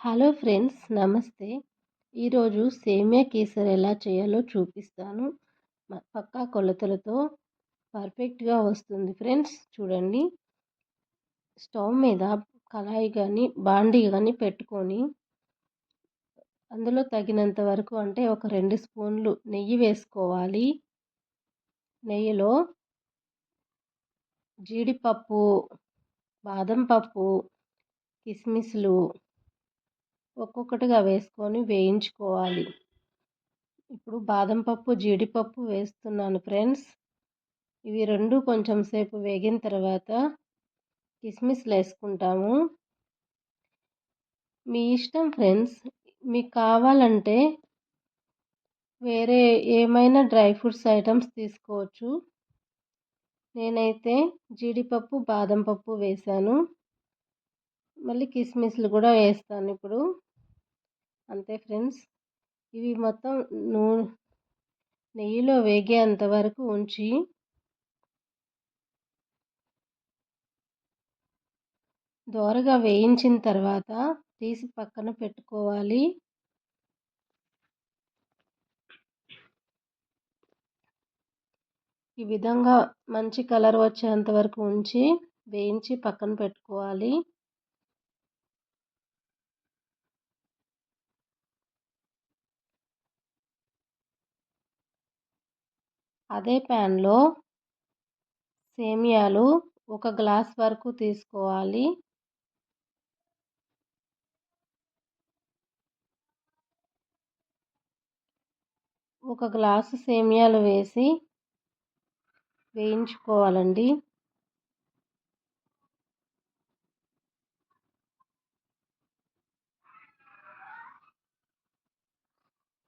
Hello friends నమస్తే. ఈరోజు సేమియా కేసరి ఎలా చేయాలో చూపిస్తాను. పక్కా కొలతలతో పర్ఫెక్ట్గా వస్తుంది ఫ్రెండ్స్ చూడండి. స్టవ్ మీద కళాయి కానీ బాండీ కానీ పెట్టుకొని అందులో తగినంత వరకు అంటే ఒక రెండు స్పూన్లు నెయ్యి వేసుకోవాలి. నెయ్యిలో జీడిపప్పు బాదం పప్పు కిస్మిస్లు ఒక్కొక్కటిగా వేసుకొని వేయించుకోవాలి. ఇప్పుడు బాదం పప్పు జీడిపప్పు వేస్తున్నాను ఫ్రెండ్స్. ఇవి రెండు కొంచెం సేపు వేగిన తర్వాత కిస్మిస్లు వేసుకుంటాము. మీ ఇష్టం ఫ్రెండ్స్. మీకు కావాలంటే వేరే ఏమైనా డ్రై ఫ్రూట్స్ ఐటమ్స్ తీసుకోవచ్చు. నేనైతే జీడిపప్పు బాదం పప్పు వేశాను. మళ్ళీ కిస్మిస్లు కూడా వేస్తాను ఇప్పుడు. అంతే ఫ్రెండ్స్. ఇవి మొత్తం నూ నెయ్యిలో వేగేంత వరకు ఉంచి దోరగా వేయించిన తర్వాత తీసి పక్కన పెట్టుకోవాలి. ఈ విధంగా మంచి కలర్ వచ్చేంత వరకు ఉంచి వేయించి పక్కన పెట్టుకోవాలి. అదే ప్యాన్లో సేమియాలు ఒక గ్లాస్ వరకు తీసుకోవాలి. ఒక గ్లాసు సేమియాలు వేసి వేయించుకోవాలండి.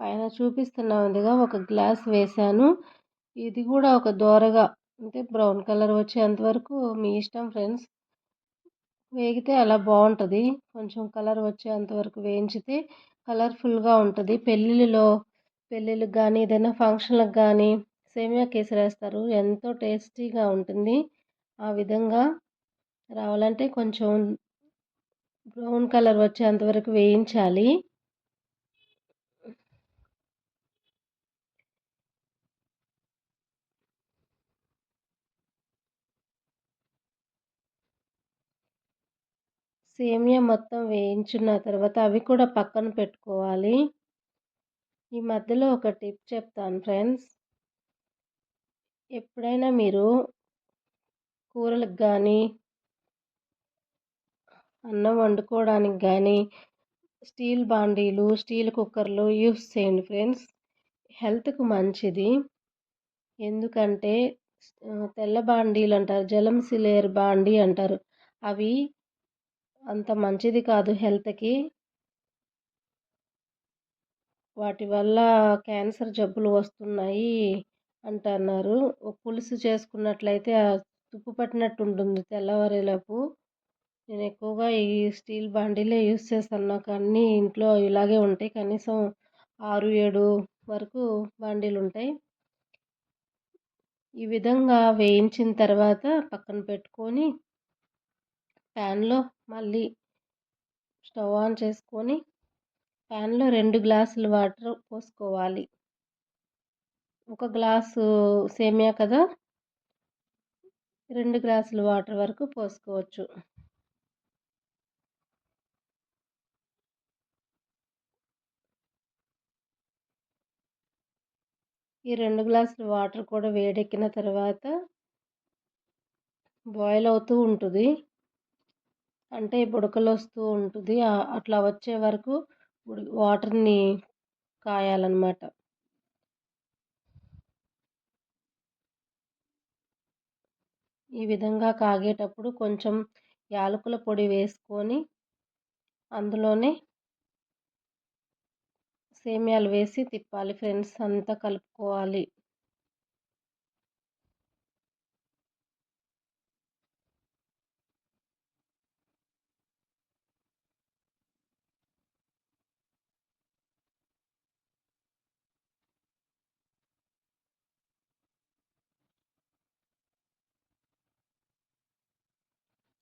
పైన చూపిస్తున్న విధంగా ఒక గ్లాస్ వేసాను. ఇది కూడా ఒక దోరగా అంటే బ్రౌన్ కలర్ వచ్చేంత వరకు మీ ఇష్టం ఫ్రెండ్స్. వేగితే అలా బాగుంటుంది. కొంచెం కలర్ వచ్చేంత వరకు వేయించితే కలర్ఫుల్గా ఉంటుంది. పెళ్ళిళ్ళలో పెళ్ళిళ్ళకి కానీ ఏదైనా ఫంక్షన్లకు కానీ సేమియా కేసరి వేస్తారు ఎంతో టేస్టీగా ఉంటుంది. ఆ విధంగా రావాలంటే కొంచెం బ్రౌన్ కలర్ వచ్చేంత వరకు వేయించాలి. సేమియా మొత్తం వేయించిన తర్వాత అవి కూడా పక్కన పెట్టుకోవాలి. ఈ మధ్యలో ఒక టిప్ చెప్తాను ఫ్రెండ్స్. ఎప్పుడైనా మీరు కూరలకు కానీ అన్నం వండుకోవడానికి కానీ స్టీల్ బాండీలు స్టీల్ కుక్కర్లు యూస్ చేయండి ఫ్రెండ్స్. హెల్త్కు మంచిది. ఎందుకంటే తెల్ల బాండీలు అంటారు జలం సిలేర్ బాండీ అంటారు. అవి అంత మంచిది కాదు హెల్త్కి. వాటి వల్ల క్యాన్సర్ జబ్బులు వస్తున్నాయి అంటున్నారు. పులుసు చేసుకున్నట్లయితే తుప్పు పట్టినట్టు ఉంటుంది తెల్లవారేలోపు. నేను ఎక్కువగా ఈ స్టీల్ బాండీలే యూస్ చేస్తాను. నాకు అన్నీ ఇంట్లో ఇలాగే ఉంటాయి. కనీసం ఆరు ఏడు వరకు బాండీలు ఉంటాయి. ఈ విధంగా వేయించిన తర్వాత పక్కన పెట్టుకొని ప్యాన్లో మళ్ళీ స్టవ్ ఆన్ చేసుకొని ప్యాన్లో రెండు గ్లాసులు వాటర్ పోసుకోవాలి. ఒక గ్లాసు సేమియా కదా? రెండు గ్లాసులు వాటర్ వరకు పోసుకోవచ్చు. ఈ రెండు గ్లాసులు వాటర్ కూడా వేడెక్కిన తర్వాత బాయిల్ అవుతూ ఉంటుంది. అంటే బుడకలు వస్తూ ఉంటుంది అట్లా వచ్చే వరకు వాటర్ని కాయాలన్నమాట. ఈ విధంగా కాగేటప్పుడు కొంచెం యాలకుల పొడి వేసుకొని అందులోనే సేమియాలు వేసి తిప్పాలి. ఫ్రెండ్స్ అంతా కలుపుకోవాలి.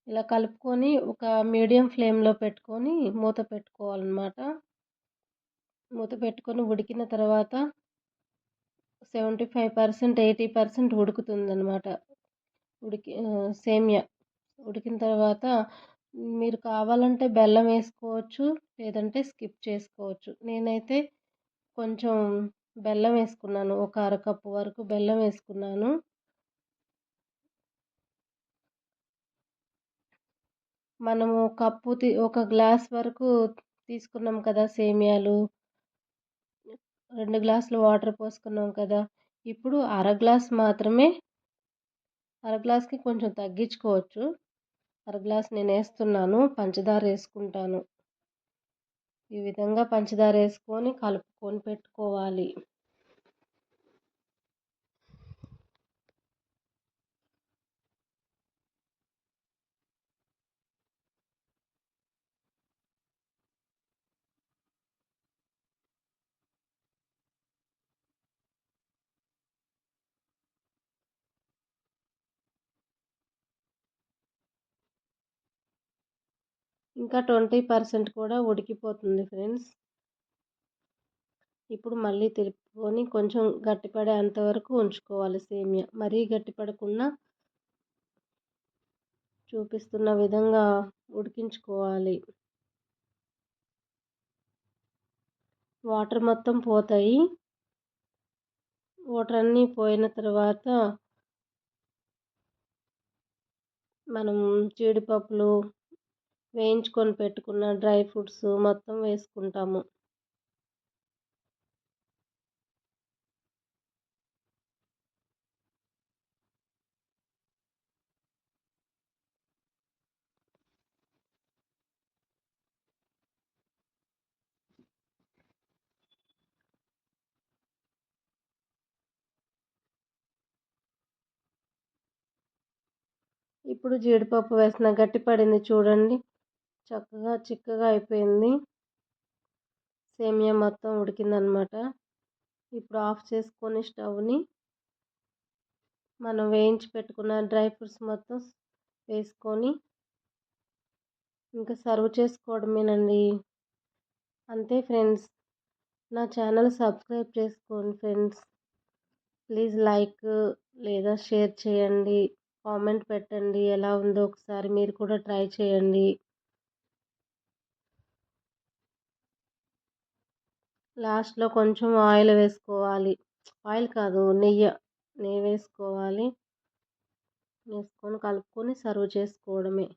ఇలా కలుపుకొని ఒక మీడియం ఫ్లేమ్లో పెట్టుకొని మూత పెట్టుకోవాలన్నమాట. మూత పెట్టుకొని ఉడికిన తర్వాత seventy five percent eighty percent ఉడుకుతుందనమాట ఉడికి సేమియా. ఉడికిన తర్వాత మీరు కావాలంటే బెల్లం వేసుకోవచ్చు లేదంటే స్కిప్ చేసుకోవచ్చు. నేనైతే కొంచెం బెల్లం వేసుకున్నాను. ఒక అరకప్పు వరకు బెల్లం వేసుకున్నాను. మనము కప్పు ఒక గ్లాస్ వరకు తీసుకున్నాం కదా సేమియాలు. రెండు గ్లాసులు వాటర్ పోసుకున్నాం కదా. ఇప్పుడు అర గ్లాస్ మాత్రమే అర గ్లాస్కి కొంచెం తగ్గించుకోవచ్చు. అర గ్లాస్ నేను వేస్తున్నాను పంచదార వేసుకుంటాను. ఈ విధంగా పంచదార వేసుకొని కలుపుకొని పెట్టుకోవాలి. ఇంకా ట్వంటీ పర్సెంట్ కూడా ఉడికిపోతుంది ఫ్రెండ్స్. ఇప్పుడు మళ్ళీ తిరుపుకొని కొంచెం గట్టిపడే అంతవరకు ఉంచుకోవాలి సేమియా. మరీ గట్టిపడకుండా చూపిస్తున్న విధంగా ఉడికించుకోవాలి. వాటర్ మొత్తం పోతాయి. వాటర్ అన్నీ పోయిన తర్వాత మనం జీడిపప్పులు వేయించుకొని పెట్టుకున్న డ్రై ఫ్రూట్స్ మొత్తం వేసుకుంటాము. ఇప్పుడు జీడిపప్పు వేసిన గట్టి పడింది చూడండి. చక్కగా చిక్కగా అయిపోయింది. సేమియా మొత్తం ఉడికిందనమాట. ఇప్పుడు ఆఫ్ చేసుకొని స్టవ్ని మనం వేయించి పెట్టుకున్న డ్రై ఫ్రూట్స్ మొత్తం వేసుకొని ఇంకా సర్వ్ చేసుకోవడమేనండి. అంతే ఫ్రెండ్స్. నా ఛానల్ సబ్స్క్రైబ్ చేసుకోండి ఫ్రెండ్స్. ప్లీజ్ లైక్ లేదా షేర్ చేయండి. కామెంట్ పెట్టండి. ఎలా ఉందో ఒకసారి మీరు కూడా ట్రై చేయండి. లాస్ట్లో కొంచెం ఆయిల్ వేసుకోవాలి. ఆయిల్ కాదు నెయ్యి నెయ్యి వేసుకోవాలి. వేసుకొని కలుపుకొని సర్వ్ చేసుకోవడమే.